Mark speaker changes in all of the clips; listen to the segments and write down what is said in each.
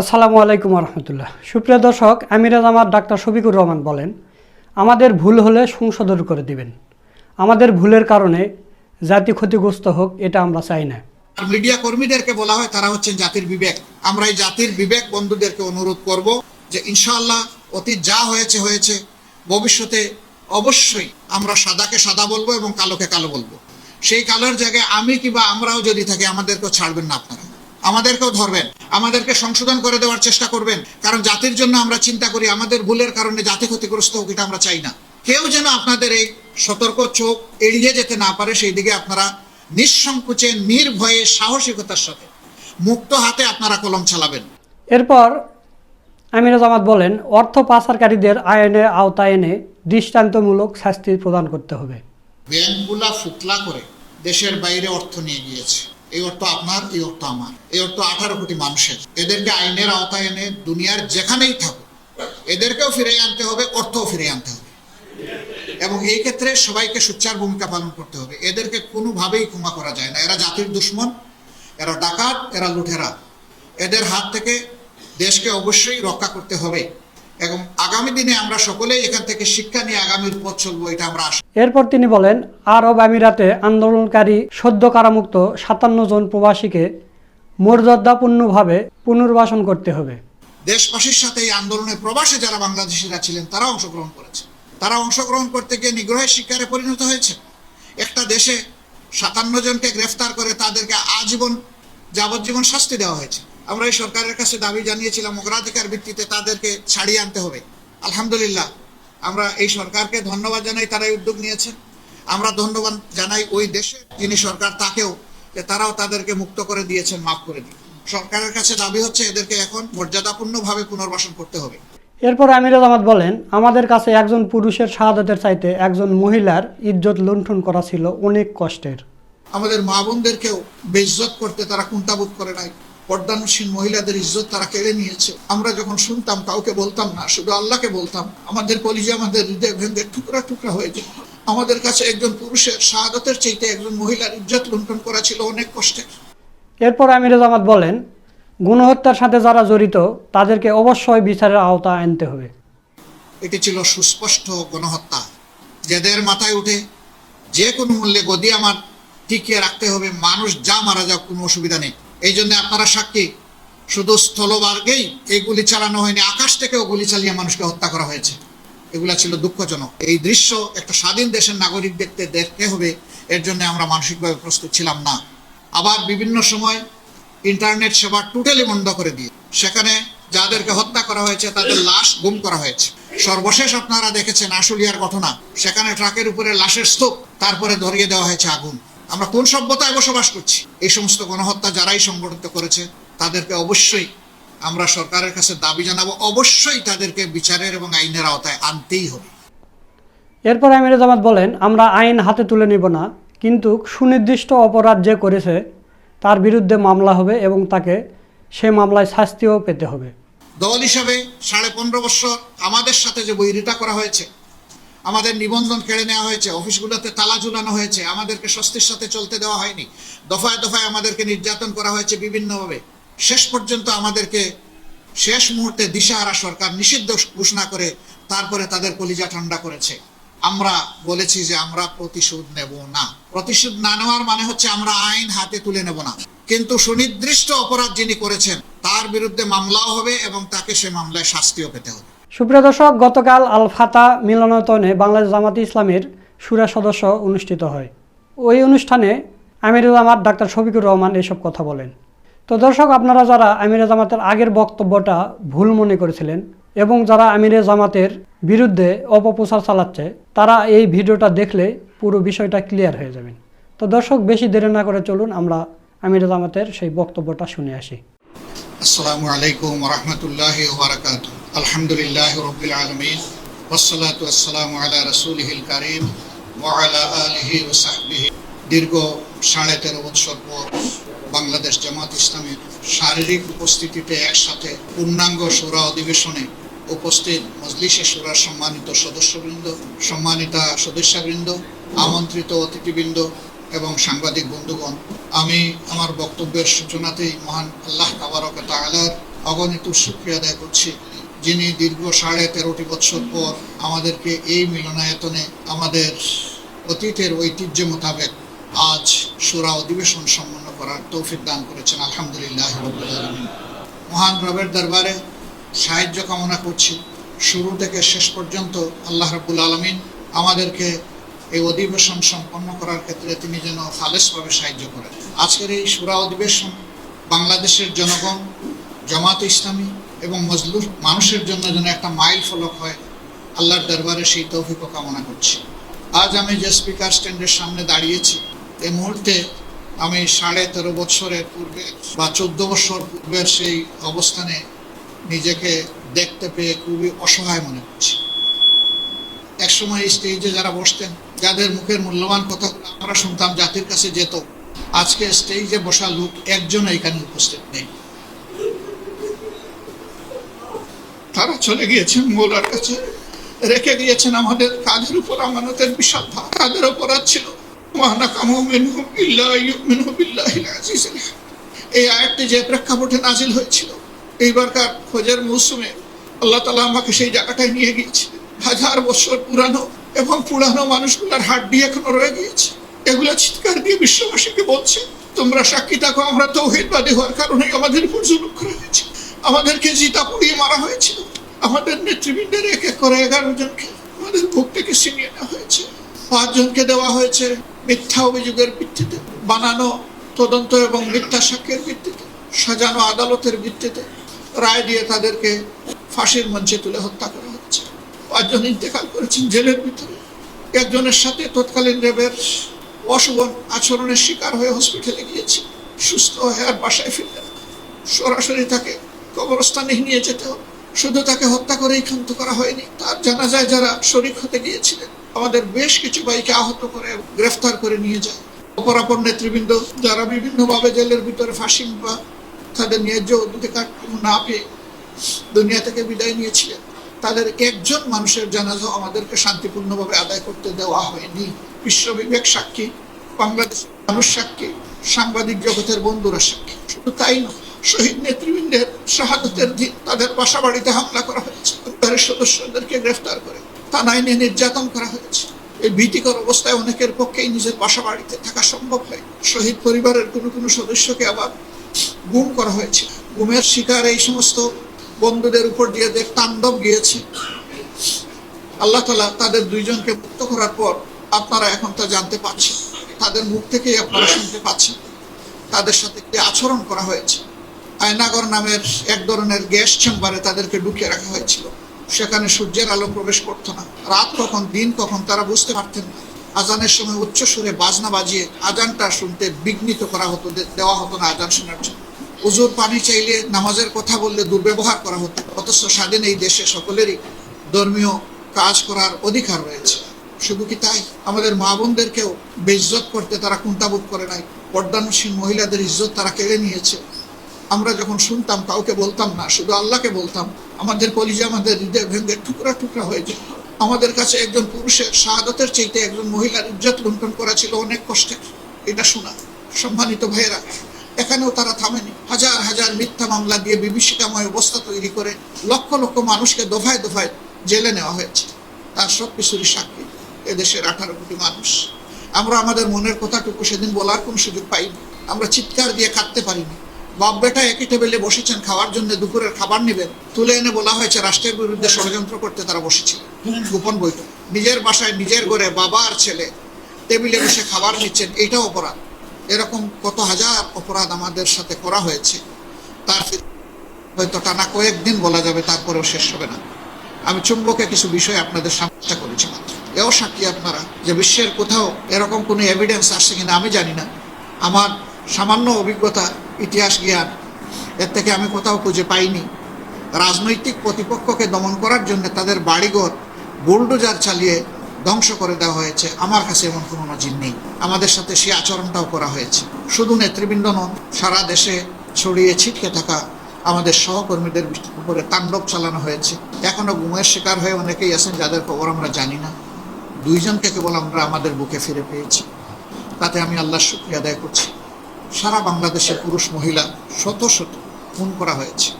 Speaker 1: আসসালামু আলাইকুম রহমতুল্লাহ সুপ্রিয় দর্শক আমিরাজ আমার ডাক্তার শফিকুর রহমান বলেন, আমাদের ভুল হলে সংশোধন করে দিবেন। আমাদের ভুলের কারণে জাতি ক্ষতিগ্রস্ত হোক, এটা আমরা চাই না।
Speaker 2: মিডিয়া কর্মীদেরকে বলা হয়, তারা হচ্ছেন জাতির বিবেক। আমরা এই জাতির বিবেক বন্ধুদেরকে অনুরোধ করব যে ইনশাআল্লাহ অতীত যা হয়েছে হয়েছে। ভবিষ্যতে অবশ্যই আমরা সাদাকে সাদা বলব এবং কালোকে কালো বলব। সেই কালোর জায়গায় আমি কিংবা আমরাও যদি থাকি, আমাদেরকেও ছাড়বেন না আপনারা। আমাদেরকেও ধরবেন আমাদেরকে সংশোধন করে দেওয়ার চেষ্টা করবেন কারণ জাতির জন্য আমরা চিন্তা করি আমাদের ভুলের কারণে জাতি ক্ষতিগ্রস্ত হোক এটা আমরা চাই না। কেউ যেন আপনাদের এই সতর্ক চোখ এড়িয়ে যেতে না পারে সেই দিকে আপনারা নিঃসংকোচে নির্ভয়ে সাহসিকতার সাথে মুক্ত হাতে আপনারা কলম চালাবেন।
Speaker 1: এরপর আমিরাজ আহমদ বলেন অর্থ পাচারকারীদের আইনের আওতায় এনে দৃষ্টান্তমূলক শাস্তি প্রদান করতে হবে।
Speaker 2: ব্যাংকগুলা ফুকলা করে দেশের বাইরে অর্থ নিয়ে গিয়েছে। এই অর্থ আপনার, এই অর্থ আমার। এই অর্থ আঠারো কোটি মানুষের। এদেরকে আইনের আওতায় এনে দুনিয়ার যেখানেই থাকুক, এদেরকেও ফিরিয়ে আনতে হবে, অর্থও ফিরিয়ে আনতে হবে। এবং এই ক্ষেত্রে সবাইকে সোচ্চার ভূমিকা পালন করতে হবে। এদেরকে কোনোভাবেই ক্ষমা করা যায় না। এরা জাতির দুশ্মন, এরা ডাকাত, এরা লুঠেরা এদের হাত থেকে দেশকে অবশ্যই রক্ষা করতে হবে। এবং আগামী দিনে আমরা সকলেই এখান থেকে শিক্ষা নিয়ে আগামীর পথ চলবো এটা আমরা আশা
Speaker 1: এরপর তিনি বলেন আরব আমিরাতে আন্দোলনকারী সদ্য কারামুক্ত সাতান্ন জন প্রবাসীকে মর্যাদাপূর্ণভাবে পুনর্বাসন করতে হবে।
Speaker 2: দেশবাসীর সাথে এই আন্দোলনে প্রবাসে যারা বাংলাদেশিরা ছিলেন তারা অংশগ্রহণ করেছে। তারা অংশগ্রহণ করতে গিয়ে নিগ্রহের শিকারে পরিণত হয়েছে। একটা দেশে সাতান্ন জনকে গ্রেফতার করে তাদেরকে আজীবন যাবজ্জীবন শাস্তি দেওয়া হয়েছে। আমরা এই সরকারের কাছে দাবি জানিয়েছিলাম অগ্রাধিকার ভিত্তিতে তাদেরকে ছাড়িয়ে আনতে হবে। আলহামদুলিল্লাহ আমরা এই সরকারকে ধন্যবাদ জানাই তারাই উদ্যোগ নিয়েছেন আমরা ধন্যবাদ জানাই ওই দেশে যিনি সরকার তাকেও যে তারাও তাদেরকে মুক্ত করে দিয়েছেন মাফ করে দিয়ে সরকারের কাছে দাবি হচ্ছে এদেরকে এখন মর্যাদাপূর্ণভাবে পুনর্বাসন করতে হবে।
Speaker 1: এরপর আমিরাজ আহমদ বলেন আমাদের কাছে একজন পুরুষের শাহাদাতের চাইতে একজন মহিলার ইজ্জত লুণ্ঠন করা ছিল অনেক কষ্টের।
Speaker 2: আমাদের মা বোনদেরকেও বেইজ্জত করতে তারা কুণ্ঠাবোধ করে নাই। পর্দানুসীন মহিলাদের ইজ্জত তারা কেড়ে নিয়েছে। আমরা যখন শুনতাম কাউকে বলতাম না শুধু আল্লাহকে বলতাম আমাদের কলিজে আমাদের হৃদয় ভেঙে টুকরা টুকরা হয়ে যেত। আমাদের কাছে একজন পুরুষের শাহাদতের চাইতে একজন মহিলার ইজ্জত লুণ্ঠন করা ছিল অনেক কষ্টের।
Speaker 1: এরপর আমিরাজ আহমদ বলেন গণহত্যার সাথে যারা জড়িত তাদেরকে অবশ্যই বিচারের আওতা আনতে হবে।
Speaker 2: এটি ছিল সুস্পষ্ট গণহত্যা। যাদের মাথায় উঠে যে কোনো মূল্যে গদি আমার টিকিয়ে রাখতে হবে। মানুষ যা মারা যাক কোনো অসুবিধা নেই। এই জন্য আপনারা সাক্ষী, শুধু স্থলমার্গেই এই গুলি চালানো হয়নি, আকাশ থেকেও গুলি চালিয়ে মানুষকে হত্যা করা হয়েছে। এগুলা ছিল দুঃখজনক। এই দৃশ্য একটা স্বাধীন দেশের নাগরিক দেখতে দেখতে হবে, এর জন্য আমরা মানসিকভাবে প্রস্তুত ছিলাম না। আবার বিভিন্ন সময় ইন্টারনেট সেবা টোটালি বন্ধ করে দিয়ে, সেখানে যাদেরকে হত্যা করা হয়েছে, তাদের লাশ গুম করা হয়েছে। সর্বশেষ আপনারা দেখেছেন আশুলিয়ার ঘটনা, সেখানে ট্রাকের উপরে লাশের স্তূপ, তারপরে ধরিয়ে দেওয়া হয়েছে আগুন। আমরা কোন সভ্যতায় বসবাস করছি? এই সমস্ত গণহত্যা যারাই সংগঠিত করেছে তাদেরকে অবশ্যই আমরা সরকারের কাছে দাবি জানাব। অবশ্যই তাদেরকে বিচারের এবং আইনের আওতায় আনতেই হবে।
Speaker 1: এরপর আমিরাজ আহমদ বলেন আমরা আইন হাতে তুলে নিব না কিন্তু সুনির্দিষ্ট অপরাধ যে করেছে তার বিরুদ্ধে মামলা হবে এবং তাকে সে মামলায় শাস্তিও পেতে হবে।
Speaker 2: দল হিসাবে সাড়ে পনেরো বছর আমাদের সাথে যে বৈরিতা করা হয়েছে আমাদের নিবন্ধন কেড়ে নেওয়া হয়েছে, অফিসগুলোতে তালা ঝুলানো হয়েছে, আমাদেরকে স্বস্তির সাথে চলতে দেওয়া হয়নি। দফায় দফায় আমাদেরকে নির্যাতন করা হয়েছে বিভিন্নভাবে। শেষ পর্যন্ত আমাদেরকে শেষ মুহূর্তে দিশাহারা সরকার নিষিদ্ধ ঘোষণা করে তারপরে তাদের কলিজা ঠান্ডা করেছে। আমরা বলেছি যে আমরা প্রতিশোধ নেব না। প্রতিশোধ না নেওয়ার মানে হচ্ছে আমরা আইন হাতে তুলে নেব না। কিন্তু সুনির্দিষ্ট অপরাধ যিনি করেছেন, তার বিরুদ্ধে মামলাও হবে এবং তাকে সে মামলায় শাস্তিও পেতে হবে।
Speaker 1: সুপ্রিয় দর্শক, গতকাল আল ফাতা মিলনায়তনে বাংলাদেশ জামাতি ইসলামের সুরা সদস্য অনুষ্ঠিত হয়। ওই অনুষ্ঠানে আমিরুল জামাত, ডাক্তার শফিকুর রহমান এসব কথা বলেন। তো দর্শক, আপনারা যারা আমিরে জামাতের আগের বক্তব্যটা ভুল মনে করেছিলেন এবং যারা আমিরে জামাতের বিরুদ্ধে অপপ্রচার চালাচ্ছে, তারা এই ভিডিওটা দেখলে পুরো বিষয়টা ক্লিয়ার হয়ে যাবেন। তো দর্শক, বেশি দেরি না করে চলুন, আমরা আমিরে জামাতের সেই বক্তব্যটা শুনে আসি।
Speaker 2: আসসালামু আলাইকুম রহমতুল্লাহ বারাকাত আলহামদুলিল্লাহ রবিল আলমিন। ওসলাত আসসালামু আলা রসুলহিল করিম ওয়ালা আলিহি ওসাহবিহি দীর্ঘ সাড়ে তেরো বছর পর বাংলাদেশ জামাত ইসলামের শারীরিক উপস্থিতিতে একসাথে পূর্ণাঙ্গ সুরা অধিবেশনে উপস্থিত মজলিসে সুরার সম্মানিত সদস্যবৃন্দ, সম্মানিতা সদস্যবৃন্দ, আমন্ত্রিত অতিথিবৃন্দ এবং সাংবাদিক বন্ধুগণ, আমি আমার বক্তব্যের সূচনাতেই মহান আল্লাহ তাবারক তাআলার অগণিত সুক্রিয়া আদায় করছি, যিনি দীর্ঘ সাড়ে তেরোটি বছর পর আমাদেরকে এই মিলনায়তনে আমাদের অতীতের ঐতিহ্য মোতাবেক আজ সুরা অধিবেশন সম্পন্ন করার তৌফিক দান করেছেন, আলহামদুলিল্লাহ মহান রবের দরবারে সাহায্য কামনা করছি, শুরু থেকে শেষ পর্যন্ত আল্লাহ রাব্বুল আলমিন আমাদেরকে এই অধিবেশন সম্পন্ন করার ক্ষেত্রে তিনি যেন খালেসভাবে সাহায্য করেন। আজকের এই সুরা অধিবেশন বাংলাদেশের জনগণ, জামাত ইসলামী এবং মজলুর মানুষের জন্য যেন একটা মাইল ফলক হয়, আল্লাহর দরবারে সেই তৌফিকও কামনা করছি। আজ আমি যে স্পিকার স্ট্যান্ডের সামনে দাঁড়িয়েছি এই মুহূর্তে আমি সাড়ে তেরো বছরের পূর্বে বা চোদ্দ বছর পূর্বের সেই অবস্থানে নিজেকে দেখতে পেয়ে খুবই অসহায় মনে করছি। একসময় এই স্টেজে যারা বসতেন, যাদের মুখের মূল্যবান কথাগুলো আমরা শুনতাম, জাতির কাছে যেত, আজকে স্টেজে বসা লোক একজন এখানে উপস্থিত নেই। তারা চলে গিয়েছেন মৌলার কাছে, রেখে গিয়েছেন আমাদের কাঁধের উপর, আমানতের বিশাল ভার কাঁধের অপরাধ ছিল। এই আয়াতটি যে প্রেক্ষাপটে নাজিল হয়েছিল, এইবারকার খোঁজের মৌসুমে আল্লাহ তালা আমাকে সেই জায়গাটায় নিয়ে গিয়েছিলেন। হাজার বছর পুরানো এবং পুরানো মানুষগুলোর হাড্ডি এখনও রয়ে গিয়েছে। এগুলো চিৎকার দিয়ে বিশ্ববাসীকে বলছে, তোমরা সাক্ষী থাকো, আমরা তৌহিদবাদী হওয়ার কারণেই আমাদের উপর জুলুম করা হয়েছে। আমাদেরকে জিতা পুড়িয়ে মারা হয়েছিল আমাদের নেতৃবৃন্দের এক এক করে এগারো জনকে আমাদের বুক থেকে ছিনিয়ে নেওয়া হয়েছে। পাঁচজনকে দেওয়া হয়েছে মিথ্যা অভিযোগের ভিত্তিতে, বানানো তদন্ত এবং মিথ্যা সাক্ষ্যের ভিত্তিতে, সাজানো আদালতের ভিত্তিতে। রায় দিয়ে তাদেরকে ফাঁসির মঞ্চে তুলে হত্যা করা পাঁচজন ইন্তেকাল করেছেন জেলের ভিতরে। একজনের সাথে তৎকালীন রেবের অশুভ আচরণের শিকার হয়ে হসপিটালে গিয়েছে। সুস্থ হয়ে আর বাসায় ফিরলেন সরাসরি তাকে কবরস্থানে নিয়ে যেতে হবে। শুধু তাকে হত্যা করেই ক্ষান্ত করা হয়নি, তার জানা যায় যারা শরিক হতে গিয়েছিলেন, আমাদের বেশ কিছু ভাইকে আহত করে গ্রেফতার করে নিয়ে যায়। অপরাপর নেতৃবৃন্দ যারা বিভিন্নভাবে জেলের ভিতরে ফাঁসি বা তাদের ন্যায্য অধিকার না পেয়ে দুনিয়া থেকে বিদায় নিয়েছিলেন তাদের একজন মানুষের জানাজা আমাদেরকে শান্তিপূর্ণভাবে আদায় করতে দেওয়া হয়নি। বিশ্ব বিবেক সাক্ষী বাংলাদেশের মানুষ সাক্ষী, সাংবাদিক জগতের বন্ধুরা সাক্ষী। শুধু তাই নয়, শহীদ নেতৃবৃন্দের শাহাদতের দিন তাদের বাসা বাড়িতে হামলা করা হয়েছে, পরিবারের সদস্যদেরকে গ্রেফতার করে থানায় নিয়ে নির্যাতন করা হয়েছে। এই ভীতিকর অবস্থায় অনেকের পক্ষেই নিজের বাসা বাড়িতে থাকা সম্ভব হয় শহীদ পরিবারের কোনো কোনো সদস্যকে আবার গুম করা হয়েছে। গুমের শিকার এই সমস্ত বন্ধুদের উপর দিয়ে যে তাণ্ডব গিয়েছে। আল্লাহ তালা তাদের দুইজনকে মুক্ত করার পর আপনারা এখন তা জানতে পারছেন। তাদের মুখ থেকেই আপনারা শুনতে পাচ্ছেন। তাদের সাথে কি আচরণ করা হয়েছে। আয়নাগর নামের এক ধরনের গ্যাস চেম্বারে তাদেরকে ঢুকিয়ে রাখা হয়েছিল। সেখানে সূর্যের আলো প্রবেশ করতো না। রাত কখন, দিন কখন তারা বুঝতে পারতেন না। আজানের সময় উচ্চ সুরে বাজনা বাজিয়ে আজানটা শুনতে বিঘ্নিত করা হতো দেওয়া হতো না আজান শোনার জন্য। উজুর পানি চাইলে নামাজের কথা বললে দুর্ব্যবহার করা হতো। অথচ স্বাধীন এই দেশে সকলেরই ধর্মীয় কাজ করার অধিকার রয়েছে। শুধু কি তাই? আমাদের মা বোনদেরকেও বেইজ্জত করতে তারা কুন্তাবোধ করে নাই। পর্দানুসীন মহিলাদের ইজ্জত তারা কেড়ে নিয়েছে। আমরা যখন শুনতাম, কাউকে বলতাম না, শুধু আল্লাহকে বলতাম, আমাদের কলিজা আমাদের হৃদয় ভেঙে টুকরা টুকরা হয়ে যেত। আমাদের কাছে একজন পুরুষের শাহাদতের চাইতে একজন মহিলার ইজ্জত লুণ্ঠন করা ছিল অনেক কষ্টের। এটা শোনা, সম্মানিত ভাইয়েরা এখানেও তারা থামেনি। হাজার হাজার মিথ্যা মামলা দিয়ে বিভীষিকাময় অবস্থা তৈরি করে লক্ষ লক্ষ মানুষকে দফায় দফায় জেলে নেওয়া হয়েছে। তার সব কিছুরই সাক্ষী এদেশের আঠারো কোটি মানুষ। আমরা আমাদের মনের কথাটুকু সেদিন বলার কোনো সুযোগ পাইনি। আমরা চিৎকার দিয়ে কাঁদতে পারিনি। বাপ বেটা একই টেবিলে বসেছেন, খাওয়ার জন্য দুপুরের খাবার নেবেন। তুলে এনে বলা হয়েছে, রাষ্ট্রের বিরুদ্ধে ষড়যন্ত্র করতে তারা বসেছিল। গোপন বৈঠক। নিজের বাসায় নিজের ঘরে বাবা আর ছেলে। টেবিলে বসে খাবার নিচ্ছেন, এইটাও অপরাধ। এরকম কত হাজার অপরাধ আমাদের সাথে করা হয়েছে, তার হয়তো টানা কয়েকদিন বলা যাবে, তারপরেও শেষ হবে না। আমি চুম্বকে কিছু বিষয় আপনাদের সামনে করেছি এও সাক্ষী আপনারা, যে বিশ্বের কোথাও এরকম কোনো এভিডেন্স আসছে কিনা আমি জানি না। আমার সামান্য অভিজ্ঞতা, ইতিহাস জ্ঞান, এর থেকে আমি কোথাও খুঁজে পাইনি। রাজনৈতিক প্রতিপক্ষকে দমন করার জন্য তাদের বাড়িঘর, বুলডোজার চালিয়ে ধ্বংস করে দেওয়া হয়েছে। আমার কাছে এমন কোনো নজির নেই। আমাদের সাথে সেই আচরণটাও করা হয়েছে। শুধু নেতৃবৃন্দ নন, সারা দেশে ছড়িয়ে ছিটকে থাকা আমাদের সহকর্মীদের উপরে তাণ্ডব চালানো হয়েছে। এখনও গুমের শিকার হয়ে অনেকেই আছেন যাদের খবর আমরা জানি না। দুইজনকে কেবল আমরা আমাদের বুকে ফিরে পেয়েছি। তাতে আমি আল্লাহ শুক্রিয়া আদায় করছি। সারা বাংলাদেশে পুরুষ, মহিলা শত শত খুন করা হয়েছে।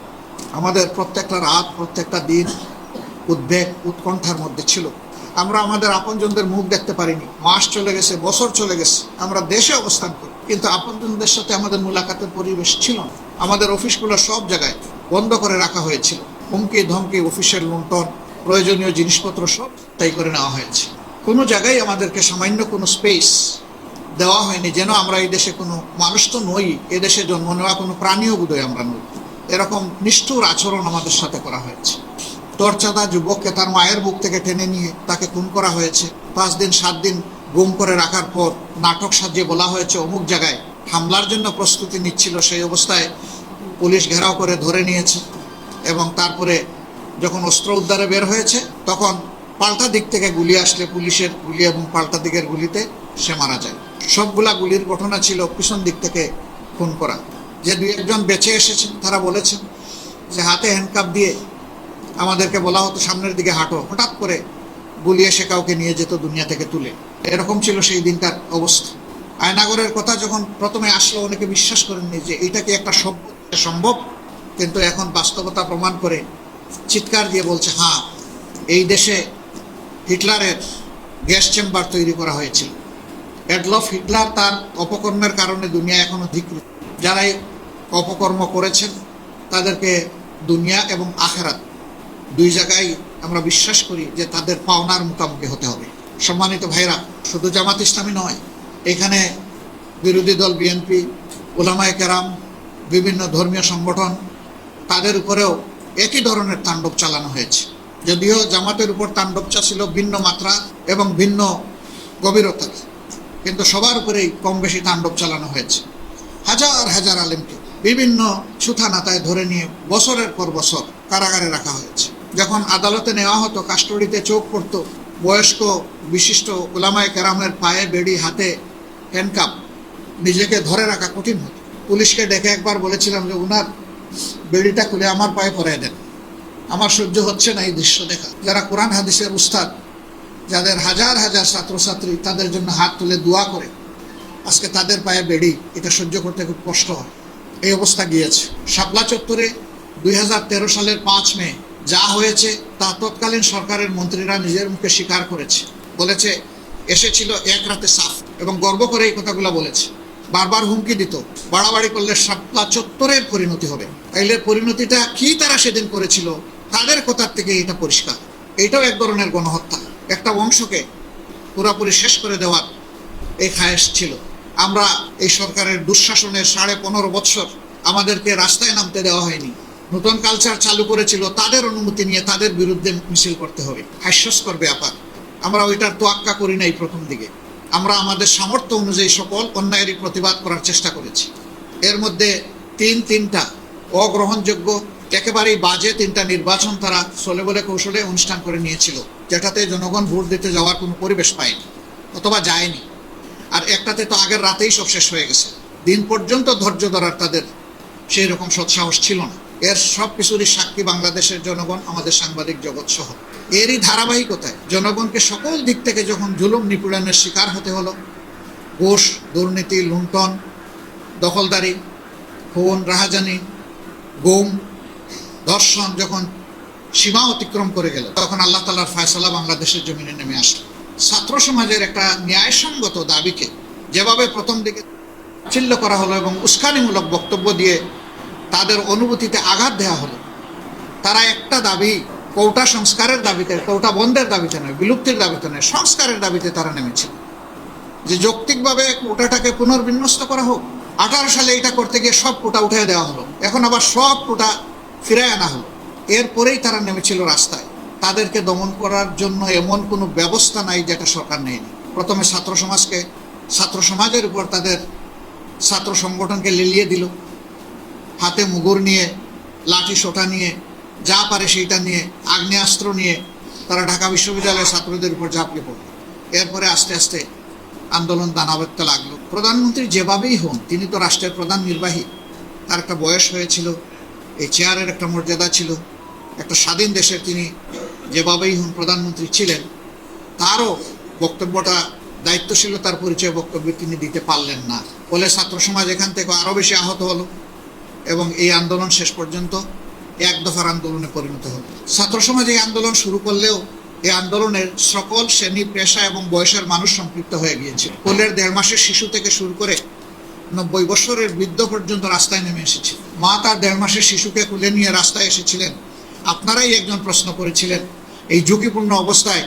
Speaker 2: আমাদের প্রত্যেকটা রাত, প্রত্যেকটা দিন উদ্বেগ, উৎকণ্ঠার মধ্যে ছিল। আমরা আমাদের আপনজনদের মুখ দেখতে পারিনি। মাস চলে গেছে, বছর চলে গেছে, আমরা দেশে অবস্থান করি। কিন্তু আপনজনদের সাথে আমাদের মুলাকাতের পরিবেশ ছিল না। আমাদের অফিসগুলো সব জায়গায় বন্ধ করে রাখা হয়েছিল। হুমকি, ধমকি, অফিসের লুণ্ঠন, প্রয়োজনীয় জিনিসপত্র সব তাই করে নেওয়া হয়েছে। কোনো জায়গায় আমাদেরকে সামান্য কোনো স্পেস দেওয়া হয়নি যেন আমরা এই দেশে কোনো মানুষ তো নই, এ দেশে জন্ম নেওয়া কোনো প্রাণীও বোধহয় আমরা নই। এরকম নিষ্ঠুর আচরণ আমাদের সাথে করা হয়েছে। তরচাদা যুবককে তার মায়ের বুক থেকে টেনে নিয়ে তাকে খুন করা হয়েছে। পাঁচ দিন, সাত দিন গুম করে রাখার পর নাটক সাজিয়ে বলা হয়েছে, অমুক জায়গায় হামলার জন্য প্রস্তুতি নিচ্ছিল সেই অবস্থায় পুলিশ ঘেরাও করে ধরে নিয়েছে এবং তারপরে যখন অস্ত্র উদ্ধারে বের হয়েছে, তখন পাল্টা দিক থেকে গুলি আসলে পুলিশের গুলি এবং পাল্টা দিকের গুলিতে সে মারা যায়। সবগুলা গুলির ঘটনা ছিল পিছন দিক থেকে খুন করা। যে দুই একজন বেঁচে এসেছেন, তারা বলেছেন যে হাতে হ্যান্ডকাপ দিয়ে আমাদেরকে বলা হতো সামনের দিকে হাঁটো, হঠাৎ করে গুলি সে কাউকে নিয়ে যেত দুনিয়া থেকে তুলে। এরকম ছিল সেই দিনকার অবস্থা। আয়নাগরের কথা যখন প্রথমে আসলো, অনেকে বিশ্বাস করেননি যে এটা কি একটা সভ্য সম্ভব? কিন্তু এখন বাস্তবতা প্রমাণ করে চিৎকার দিয়ে বলছে হ্যাঁ এই দেশে হিটলারের গ্যাস চেম্বার তৈরি করা হয়েছিল। অ্যাডলফ হিটলার তার অপকর্মের কারণে দুনিয়া এখনও ধিকৃত। যারাই অপকর্ম করেছেন, তাদেরকে দুনিয়া এবং আখেরাত দুই জায়গায় আমরা বিশ্বাস করি যে তাদের পাওনার মুখোমুখি হতে হবে। সম্মানিত ভাইরা, শুধু জামাত ইসলামী নয়, এখানে বিরোধী দল, বিএনপি ওলামায় কেরাম, বিভিন্ন ধর্মীয় সংগঠন, তাদের উপরেও একই ধরনের তাণ্ডব চালানো হয়েছে। যদিও জামাতের উপর তাণ্ডবটা ছিল ভিন্ন মাত্রা এবং ভিন্ন গভীরতার কিন্তু সবার উপরেই কম বেশি তাণ্ডব চালানো হয়েছে। হাজার হাজার আলেমকে বিভিন্ন ছুথানাতায় ধরে নিয়ে বছরের পর বছর কারাগারে রাখা হয়েছে। যখন আদালতে নেওয়া হতো, কাস্টডিতে চোখ পড়তো, বয়স্ক বিশিষ্ট ওলামায় কেরামের পায়ে, বেড়ি, হাতে হ্যান্ডকাপ নিজেকে ধরে রাখা কঠিন হতো। পুলিশকে ডেকে একবার বলেছিলাম যে, উনার বেড়িটা খুলে আমার পায়ে পরাই দেন। আমার সহ্য হচ্ছে না এই দৃশ্য দেখা। যারা কোরআন হাদিসের উস্তাদ, যাদের হাজার হাজার ছাত্রছাত্রী তাদের জন্য হাত তুলে দোয়া করে, আজকে তাদের পায়ে বেড়ি, এটা সহ্য করতে খুব কষ্ট হয়। এই অবস্থা গিয়েছে। শাপলা চত্বরে দুই হাজার তেরো সালের পাঁচ মে যা হয়েছে তা তৎকালীন সরকারের মন্ত্রীরা নিজের মুখে স্বীকার করেছে। বলেছে, এসেছিল এক রাতে সাফ এবং গর্ব করে এই কথাগুলো বলেছে। বারবার হুমকি দিত, বাড়াবাড়ি করলে শাপলা চত্বরের পরিণতি হবে। তাইলে পরিণতিটা কি তারা সেদিন করেছিল? তাদের কথার থেকে এটা পরিষ্কার। এইটাও এক ধরনের গণহত্যা। একটা বংশকে পুরোপুরি শেষ করে দেওয়ার এই খায়েশ ছিল। আমরা এই সরকারের দুঃশাসনের সাড়ে পনেরো বৎসর আমাদেরকে রাস্তায় নামতে দেওয়া হয়নি। নতুন কালচার চালু করেছিল, তাদের অনুমতি নিয়ে তাদের বিরুদ্ধে মিছিল করতে হবে। হাস্যস্কর ব্যাপার। আমরা ওইটার তোয়াক্কা করি নাই প্রথম দিকে। আমরা আমাদের সামর্থ্য অনুযায়ী সকল অন্যায়েরই প্রতিবাদ করার চেষ্টা করেছি। এর মধ্যে তিন তিনটা অগ্রহণযোগ্য, একেবারেই বাজে তিনটা নির্বাচন তারা চলে বলে কৌশলে অনুষ্ঠান করে নিয়েছিল, যেটাতে জনগণ ভোট দিতে যাওয়ার কোনো পরিবেশ পায়নি অথবা যায়নি। আর একটাতে তো আগের রাতেই সব শেষ হয়ে গেছে। দিন পর্যন্ত ধৈর্য ধরার তাদের সেই রকম সৎসাহস ছিল না। এর সব কিছুরই সাক্ষী বাংলাদেশের জনগণ, আমাদের সাংবাদিক জগৎ সহ। এরই ধারাবাহিকতায় জনগণকে সকল দিক থেকে যখন জুলুম নিপীড়নের শিকার হতে হলো ঘুষ দুর্নীতি, লুণ্ঠন, দখলদারি, খুন, রাহাজানি, গুম, ধর্ষণ যখন সীমা অতিক্রম করে গেল, তখন আল্লাহ তালার ফয়সালা বাংলাদেশের জমিনে নেমে আসলো। ছাত্র সমাজের একটা ন্যায়সঙ্গত দাবিকে যেভাবে প্রথম দিকে চিল্ল করা হলো এবং উস্কানিমূলক বক্তব্য দিয়ে তাদের অনুভূতিতে আঘাত দেওয়া হলো। তারা একটা দাবি, কৌটা সংস্কারের দাবিতে, কৌটা বন্ধের দাবিতে নয়, বিলুপ্তির দাবিতে নয়, সংস্কারের দাবিতে তারা নেমেছিল। যে যৌক্তিকভাবে কোটাটাকে পুনর্বিন্যস্ত করা হোক, আঠারো সালে এটা করতে গিয়ে সব কোটা উঠে দেওয়া হলো। এখন আবার সব কোটা ফিরে আনা হলো। এরপরেই তারা নেমেছিল রাস্তায়। তাদেরকে দমন করার জন্য এমন কোনো ব্যবস্থা নাই যেটা সরকার নেয়নি। প্রথমে ছাত্র সমাজকে, ছাত্র সমাজের উপর তাদের ছাত্র সংগঠনকে লেলিয়ে দিল। হাতে মুগুর নিয়ে, লাঠি সোটা নিয়ে, যা পারে সেইটা নিয়ে, আগ্নেয়াস্ত্র নিয়ে তারা ঢাকা বিশ্ববিদ্যালয়ের ছাত্রদের উপর ঝাঁপিয়ে পড়ল। এরপরে আস্তে আস্তে আন্দোলন দানা বাঁধতে লাগল। প্রধানমন্ত্রী যেভাবেই হন, তিনি তো রাষ্ট্রের প্রধান নির্বাহী। তার একটা বয়স হয়েছিল, এই চেয়ারের একটা মর্যাদা ছিল। একটা স্বাধীন দেশের তিনি যেভাবেই হন প্রধানমন্ত্রী ছিলেন, তারও বক্তব্যটা দায়িত্বশীলতার পরিচয় বক্তব্য তিনি দিতে পারলেন না। ফলে ছাত্র সমাজ এখান থেকে আরও বেশি আহত হলো। এবং এই আন্দোলন শেষ পর্যন্ত এক দফার আন্দোলনে পরিণত হলো ছাত্র সমাজ এই আন্দোলন শুরু করলেও এই আন্দোলনের সকল শ্রেণি, পেশা এবং বয়সের মানুষ সম্পৃক্ত হয়ে গিয়েছিল। কোলের দেড় মাসের শিশু থেকে শুরু করে নব্বই বছরের বৃদ্ধ পর্যন্ত রাস্তায় নেমে এসেছে। মা তার দেড় মাসের শিশুকে কুলে নিয়ে রাস্তায় এসেছিলেন। আপনারাই একজন প্রশ্ন করেছিলেন, এই ঝুঁকিপূর্ণ অবস্থায়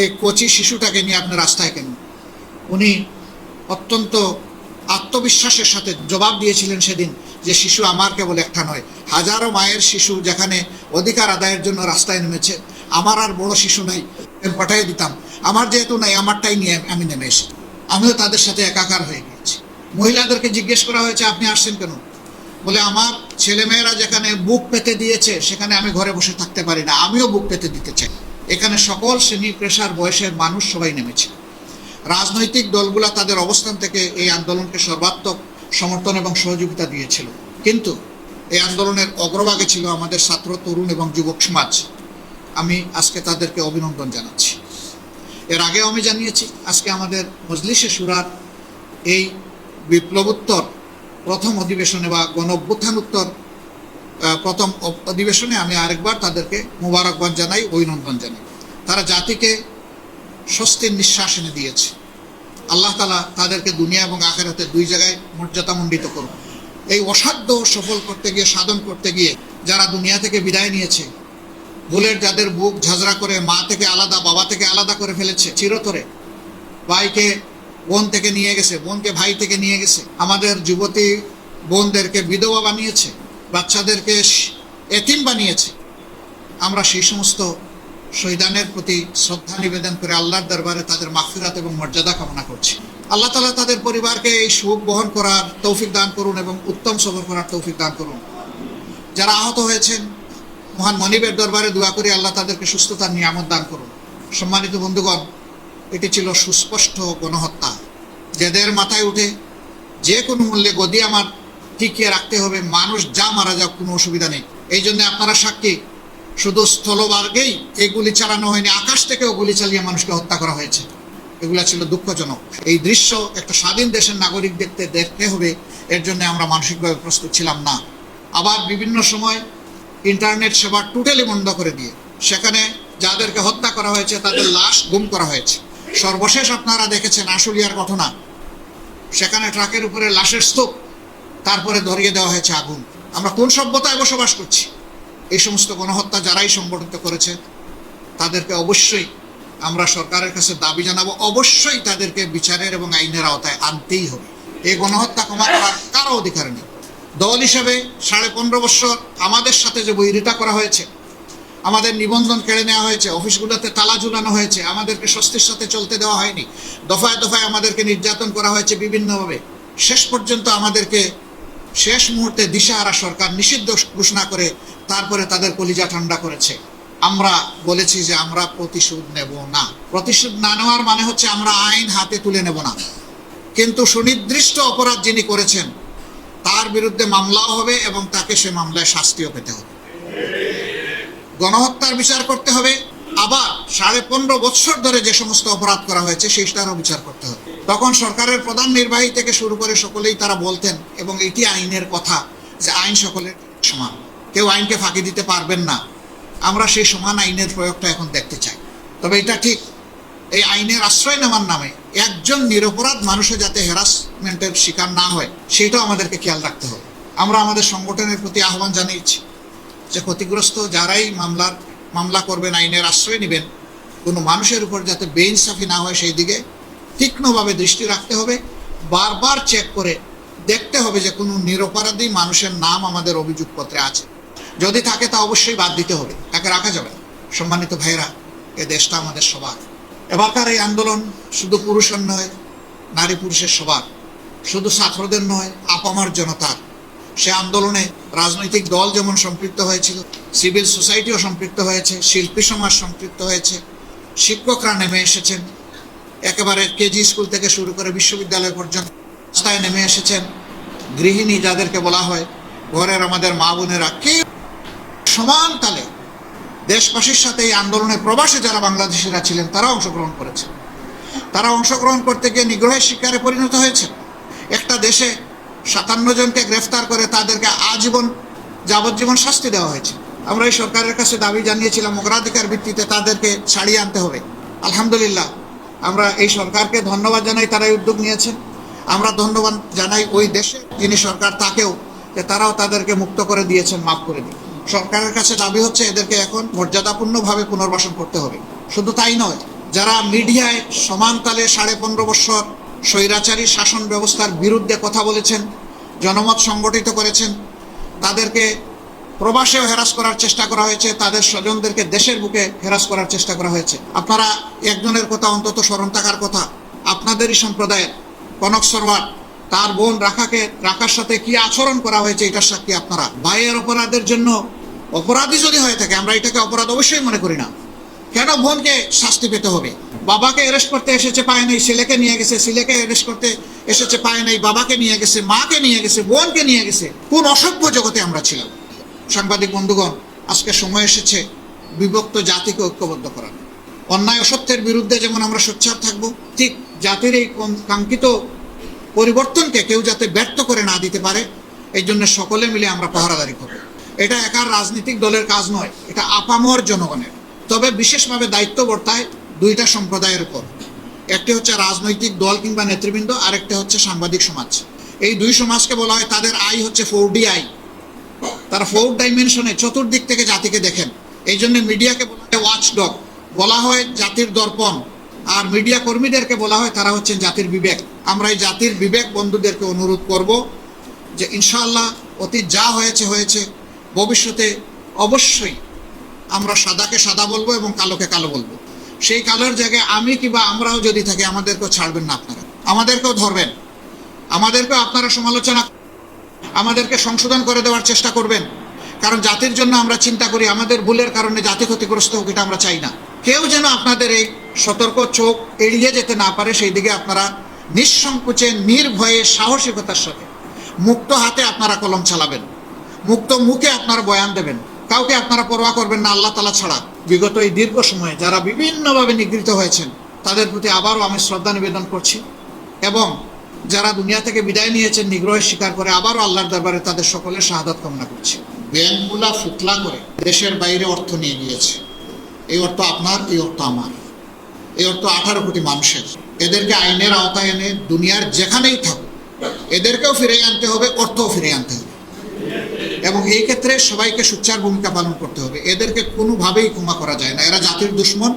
Speaker 2: এই কচি শিশুটাকে নিয়ে আপনি রাস্তায় কেন? উনি অত্যন্ত আত্মবিশ্বাসের সাথে জবাব দিয়েছিলেন সেদিন যে শিশু আমার কেবল একটা নয়, হাজারো মায়ের শিশু যেখানে অধিকার আদায়ের জন্য রাস্তায় নেমেছে, আমার আর বড় শিশু নাই পাঠিয়ে দিতাম। আমার যেহেতু নাই, আমারটাই নিয়ে আমি নেমে এসে আমিও তাদের সাথে একাকার হয়ে গিয়েছি। মহিলাদেরকে জিজ্ঞেস করা হয়েছে, আপনি আসছেন কেন? বলে, আমার ছেলেমেয়েরা যেখানে বুক পেতে দিয়েছে, সেখানে আমি ঘরে বসে থাকতে পারি না। আমিও বুক পেতে দিতে চাই। এখানে সকল শ্রেণি পেশার বয়সের মানুষ সবাই নেমেছে। রাজনৈতিক দলগুলা তাদের অবস্থান থেকে এই আন্দোলনকে সর্বাত্মক সমর্থন এবং সহযোগিতা দিয়েছিল। কিন্তু এই আন্দোলনের অগ্রভাগে ছিল আমাদের ছাত্র তরুণ এবং যুবক সমাজ। আমি আজকে তাদেরকে অভিনন্দন জানাচ্ছি। এর আগেও আমি জানিয়েছি আজকে আমাদের মজলিসে সুরার এই বিপ্লবোত্তর প্রথম অধিবেশনে বা গণ আহ, প্রথম অধিবেশনে আমি আরেকবার তাদেরকে মোবারকবাদ জানাই অভিনন্দন জানাই। তারা জাতিকে স্বস্তির নিঃশ্বাস এনে দিয়েছে। আল্লাহ তালা তাদেরকে দুনিয়া এবং আখেরাতে দুই জায়গায় মর্যাদামণ্ডিত করুন। এই অসাধ্য সফল করতে গিয়ে, সাধন করতে গিয়ে যারা দুনিয়া থেকে বিদায় নিয়েছে, ভুলের যাদের বুক ঝাঁঝরা করে মা থেকে আলাদা, বাবা থেকে আলাদা করে ফেলেছে, চিরতরে ভাইকে বোন থেকে নিয়ে গেছে, বোনকে ভাই থেকে নিয়ে গেছে, আমাদের যুবতী বোনদেরকে বিধবা বানিয়েছে, বাচ্চাদেরকে এতিম বানিয়েছে, আমরা সেই সমস্ত শহীদানের প্রতি শ্রদ্ধা নিবেদন করে আল্লাহর দরবারে তাদের মাগফিরাত এবং মর্যাদা কামনা করছি। আল্লাহ তালা তাদের পরিবারকে এই সুখ বহন করার তৌফিক দান করুন এবং উত্তম সফর করার তৌফিক দান করুন। যারা আহত হয়েছেন, মহান মনিবের দরবারে দোয়া করি আল্লাহ তাদেরকে সুস্থতার নিয়ামত দান করুন। সম্মানিত বন্ধুগণ, এটি ছিল সুস্পষ্ট গণহত্যা। যাদের মাথায় উঠে যে কোনো মূল্যে গদি আমার টিকিয়ে রাখতে হবে, মানুষ যা মারা যাক কোনো অসুবিধা নেই। এই জন্য আপনারা সাক্ষী শুধু স্থলমার্গেই এই গুলি চালানো হয়নি, আকাশ থেকেও গুলি চালিয়ে মানুষকে হত্যা করা হয়েছে। এগুলা ছিল দুঃখজনক। এই দৃশ্য একটা স্বাধীন দেশের নাগরিক দেখতে দেখতে হবে, এর জন্য আমরা মানসিকভাবে প্রস্তুত ছিলাম না। আবার বিভিন্ন সময় ইন্টারনেট সেবা টোটালি বন্ধ করে দিয়ে, সেখানে যাদেরকে হত্যা করা হয়েছে তাদের লাশ গুম করা হয়েছে। সর্বশেষ আপনারা দেখেছেন আশুলিয়ার ঘটনা। সেখানে ট্রাকের উপরে লাশের স্তূপ, তারপরে ধরিয়ে দেওয়া হয়েছে আগুন। আমরা কোন সভ্যতায় বসবাস করছি? এই সমস্ত গণহত্যা যারাই সংগঠিত করেছে, তাদেরকে অবশ্যই আমরা সরকারের কাছে দাবি জানাব। অবশ্যই তাদেরকে বিচারের এবং আইনের আওতায় আনতেই হবে। এই গণহত্যা ক্ষমা করার কারও অধিকার নেই। দল হিসেবে সাড়ে পনেরো বছর আমাদের সাথে যে বৈরিতা করা হয়েছে, আমাদের নিবন্ধন কেড়ে নেওয়া হয়েছে, অফিসগুলোতে তালা ঝুলানো হয়েছে, আমাদেরকে স্বস্তির সাথে চলতে দেওয়া হয়নি, দফায় দফায় আমাদেরকে নির্যাতন করা হয়েছে বিভিন্নভাবে, শেষ পর্যন্ত আমাদেরকে শেষ মুহূর্তে দিশাহারা সরকার নিষিদ্ধ ঘোষণা করে তারপরে তাদের কলিজা ঠান্ডা করেছে। আমরা বলেছি যে আমরা প্রতিশোধ নেব না। প্রতিশোধ না নেওয়ার মানে হচ্ছে আমরা আইন হাতে তুলে নেব না। কিন্তু সুনির্দিষ্ট অপরাধ যিনি করেছেন, তার বিরুদ্ধে মামলাও হবে এবং তাকে সে মামলায় শাস্তিও পেতে হবে। গণহত্যার বিচার করতে হবে আবার সাড়ে পনেরো বছর ধরে যে সমস্ত অপরাধ করা হয়েছে সেইটারও বিচার করতে হবে। তখন সরকারের প্রধান নির্বাহী থেকে শুরু করে সকলেই তারা বলতেন, এবং এটি আইনের কথা যে আইন সকলের সমান। কেউ আইনকে ফাঁকি দিতে পারবেন না। আমরা সেই সমান আইনের প্রয়োগটা এখন দেখতে চাই। তবে এটা ঠিক, এই আইনের আশ্রয় নেওয়ার নামে একজন নিরপরাধ মানুষও যাতে হ্যারাসমেন্টের শিকার না হয় সেটাও আমাদেরকে খেয়াল রাখতে হবে। আমরা আমাদের সংগঠনের প্রতি আহ্বান জানিয়েছি যে ক্ষতিগ্রস্ত যারাই মামলার মামলা করবেন, আইনের আশ্রয় নেবেন। কোনো মানুষের উপর যাতে বেইনসাফি না হয় সেই দিকে তীক্ষ্ণভাবে দৃষ্টি রাখতে হবে। বারবার চেক করে দেখতে হবে যে কোনো নিরপরাধী মানুষের নাম আমাদের অভিযোগপত্রে আছে। যদি থাকে তা অবশ্যই বাদ দিতে হবে। তাকে রাখা যাবে সম্মানিত ভাইরা এ দেশটা আমাদের সবার। এবারকার এই আন্দোলন শুধু পুরুষের নয় নারী পুরুষের সবার। শুধু ছাত্রদের নয়, আপামার জনতার। সে আন্দোলনে রাজনৈতিক দল যেমন সম্পৃক্ত হয়েছিল, সিভিল সোসাইটিও সম্পৃক্ত হয়েছে, শিল্পী সমাজ সম্পৃক্ত হয়েছে, শিক্ষকরা নেমে এসেছেন। একেবারে কেজি স্কুল থেকে শুরু করে বিশ্ববিদ্যালয় পর্যন্ত রাস্তায় নেমে এসেছেন। গৃহিণী যাদেরকে বলা হয়, ঘরের আমাদের মা বোনেরা কে? সমান তালে দেশবাসীর সাথে এই আন্দোলনে প্রবাসে যারা বাংলাদেশিরা ছিলেন, তারা অংশগ্রহণ করেছে তারা অংশগ্রহণ করতে গিয়ে নিগ্রহের শিকারে পরিণত হয়েছে একটা দেশে সাতান্ন জনকে গ্রেফতার করে তাদেরকে আজীবন যাবজ্জীবন শাস্তি দেওয়া হয়েছে। আমরা এই সরকারের কাছে দাবি জানিয়েছিলাম, অগ্রাধিকার ভিত্তিতে তাদেরকে ছাড়িয়ে আনতে হবে। আলহামদুলিল্লাহ, আমরা এই সরকারকে ধন্যবাদ জানাই তারা এই উদ্যোগ নিয়েছেন আমরা ধন্যবাদ জানাই ওই দেশে যিনি সরকার, তাকেও যে তারাও তাদেরকে মুক্ত করে দিয়েছেন, মাফ করে দিয়ে সরকারের কাছে দাবি হচ্ছে, এদেরকে এখন মর্যাদাপূর্ণভাবে পুনর্বাসন করতে হবে। শুধু তাই নয়, যারা মিডিয়ায় সমানতালে সাড়ে পনেরো বছর স্বৈরাচারী শাসন ব্যবস্থার বিরুদ্ধে কথা বলেছেন, জনমত সংগঠিত করেছেন। তাদেরকে প্রবাসেও হেরাস করার চেষ্টা করা হয়েছে, তাদের স্বজনদেরকে দেশের বুকে হেরাস করার চেষ্টা করা হয়েছে। আপনারা একজনের কথা অন্তত স্মরণ থাকার কথা, আপনাদেরই সম্প্রদায়ের কনক সরওয়ার তার বোন রাখাকে, রাখার সাথে কি আচরণ করা হয়েছে এটার সাক্ষী আপনারা? ভাইয়ের অপরাধের জন্য অপরাধী যদি হয়ে থাকে, আমরা এটাকে অপরাধ অবশ্যই মনে করি না। কেন বোনকে শাস্তি পেতে হবে? বাবাকে অ্যারেস্ট করতে এসেছে, পায় নাই, ছেলেকে নিয়ে গেছে, ছেলেকে অ্যারেস্ট করতে এসেছে, পায় নাই, বাবাকে নিয়ে গেছে, মাকে নিয়ে গেছে বোনকে নিয়ে গেছে। কোন অসভ্য জগতে আমরা ছিলাম? সাংবাদিক বন্ধুগণ, আজকে সময় এসেছে বিভক্ত জাতিকে ঐক্যবদ্ধ করার। অন্যায় অসত্যের বিরুদ্ধে যেমন আমরা সোচ্চার থাকব, ঠিক জাতির এই কাঙ্ক্ষিত পরিবর্তনকে কেউ যাতে ব্যর্থ করে না দিতে পারে, এই জন্য সকলে মিলে আমরা পাহারাদারি করব। এটা একার রাজনৈতিক দলের কাজ নয়, এটা আপামর জনগণের। তবে বিশেষভাবে দায়িত্ব বর্তায় দুইটা সম্প্রদায়ের উপর। একটি হচ্ছে রাজনৈতিক দল কিংবা নেতৃবৃন্দ, আরেকটি হচ্ছে সাংবাদিক সমাজ। এই দুই সমাজকে বলা হয় তাদের আই হচ্ছে ফোর ডি আই। তারা ফোর ডাইমেনশনে চতুর্দিক থেকে জাতিকে দেখেন। এই জন্য মিডিয়াকে বলা হয় ওয়াচ ডগ বলা হয় জাতির দর্পণ। আর মিডিয়া কর্মীদেরকে বলা হয় তারা হচ্ছেন জাতির বিবেক। আমরা এই জাতির বিবেক বন্ধুদেরকে অনুরোধ করব যে ইনশাআল্লাহ অতীত যা হয়েছে হয়েছে। ভবিষ্যতে অবশ্যই আমরা সাদাকে সাদা বলব এবং কালোকে কালো বলব। সেই কালোর জায়গায় আমি কিংবা আমরাও যদি থাকি, আমাদেরকেও ছাড়বেন না আপনারা। আমাদেরকেও ধরবেন। আমাদেরকেও আপনারা সমালোচনা আমাদেরকে সংশোধন করে দেওয়ার চেষ্টা করবেন। কারণ জাতির জন্য আমরা চিন্তা করি, আমাদের ভুলের কারণে জাতি ক্ষতিগ্রস্ত হোক, এটা আমরা চাই না। কেউ যেন আপনাদের এই সতর্ক চোখ এড়িয়ে যেতে না পারে, সেই দিকে আপনারা নিঃসংকোচে, নির্ভয়ে, সাহসিকতার সাথে মুক্ত হাতে আপনারা কলম চালাবেন। মুক্ত মুখে আপনারা বয়ান দেবেন। কাউকে আপনারা পরোয়া করবেন না, আল্লাহ তালা ছাড়া। বিগত এই দীর্ঘ সময়ে যারা বিভিন্নভাবে নিগৃহীত হয়েছেন, তাদের প্রতি আবারও আমি শ্রদ্ধা নিবেদন করছি এবং যারা দুনিয়া থেকে বিদায় নিয়েছেন, নিগ্রহের স্বীকার করে আবারও আল্লাহর দরবারে তাদের সকলের শাহাদাত কামনা করছি। ব্যাংকগুলা ফুকলা করে দেশের বাইরে অর্থ নিয়ে গিয়েছে এই অর্থ আপনার, এই অর্থ আমার। এই অর্থ আঠারো কোটি মানুষের। এদেরকে আইনের আওতায় এনে দুনিয়ার যেখানেই থাকুক, এদেরকেও ফিরে আনতে হবে, অর্থও ফিরে আনতে হবে। এবং এই ক্ষেত্রে সবাইকে সুচ্চার ভূমিকা পালন করতে হবে। এদেরকে কোনোভাবেই ক্ষমা করা যায় না। এরা জাতির দুশ্মন,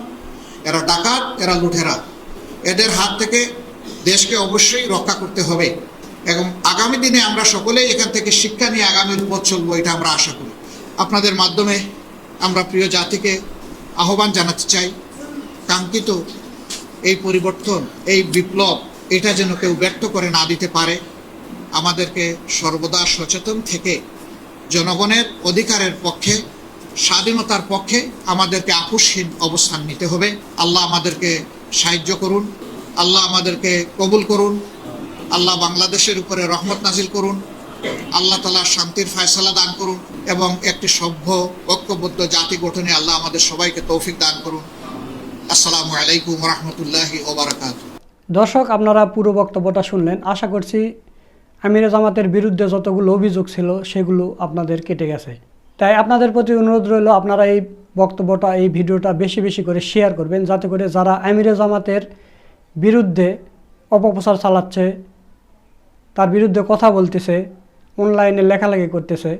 Speaker 2: এরা ডাকাত, এরা লুঠেরা এদের হাত থেকে দেশকে অবশ্যই রক্ষা করতে হবে এবং আগামী দিনে আমরা সকলেই এখান থেকে শিক্ষা নিয়ে আগামীর পথ চলবো, এটা আমরা আশা করি। আপনাদের মাধ্যমে আমরা প্রিয় জাতিকে আহ্বান জানাতে চাই, কাঙ্ক্ষিত এই পরিবর্তন, এই বিপ্লব, এটা যেন কেউ ব্যক্ত করে না দিতে পারে। আমাদেরকে সর্বদা সচেতন থেকে জনগণের অধিকারের পক্ষে, স্বাধীনতার পক্ষে আমাদেরকে আপোষহীন অবস্থান নিতে হবে। আল্লাহ আমাদেরকে সাহায্য করুন। আল্লাহ আমাদেরকে কবুল করুন। আল্লাহ বাংলাদেশের উপরে রহমত নাজিল করুন। আল্লাহ তালা শান্তির ফয়সালা দান করুন এবং একটি সভ্য, ঐক্যবদ্ধ জাতি গঠনে আল্লাহ আমাদের সবাইকে তৌফিক দান করুন। আসসালামু আলাইকুম রহমতুল্লাহি ওবরাকাত
Speaker 1: দর্শক, আপনারা পুরো বক্তব্যটা শুনলেন। আশা করছি আমিরে জামাতের বিরুদ্ধে যতগুলো অভিযোগ ছিল, সেগুলো আপনাদের কেটে গেছে। তাই আপনাদের প্রতি অনুরোধ রইল, আপনারা এই বক্তব্যটা, এই ভিডিওটা বেশি বেশি করে শেয়ার করবেন, যাতে করে যারা আমিরে জামাতের বিরুদ্ধে অপপ্রচার চালাচ্ছে, তার বিরুদ্ধে কথা বলতেছে অনলাইনে লেখালেখি করতেছে,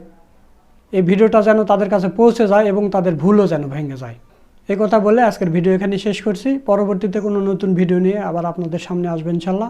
Speaker 1: এই ভিডিওটা যেন তাদের কাছে পৌঁছে যায় এবং তাদের ভুলও যেন ভেঙে যায়। এই কথা বলে আজকের ভিডিও এখানে শেষ করছি। পরবর্তীতে কোনো নতুন ভিডিও নিয়ে আবার আপনাদের সামনে আসবেন ইনশাল্লাহ।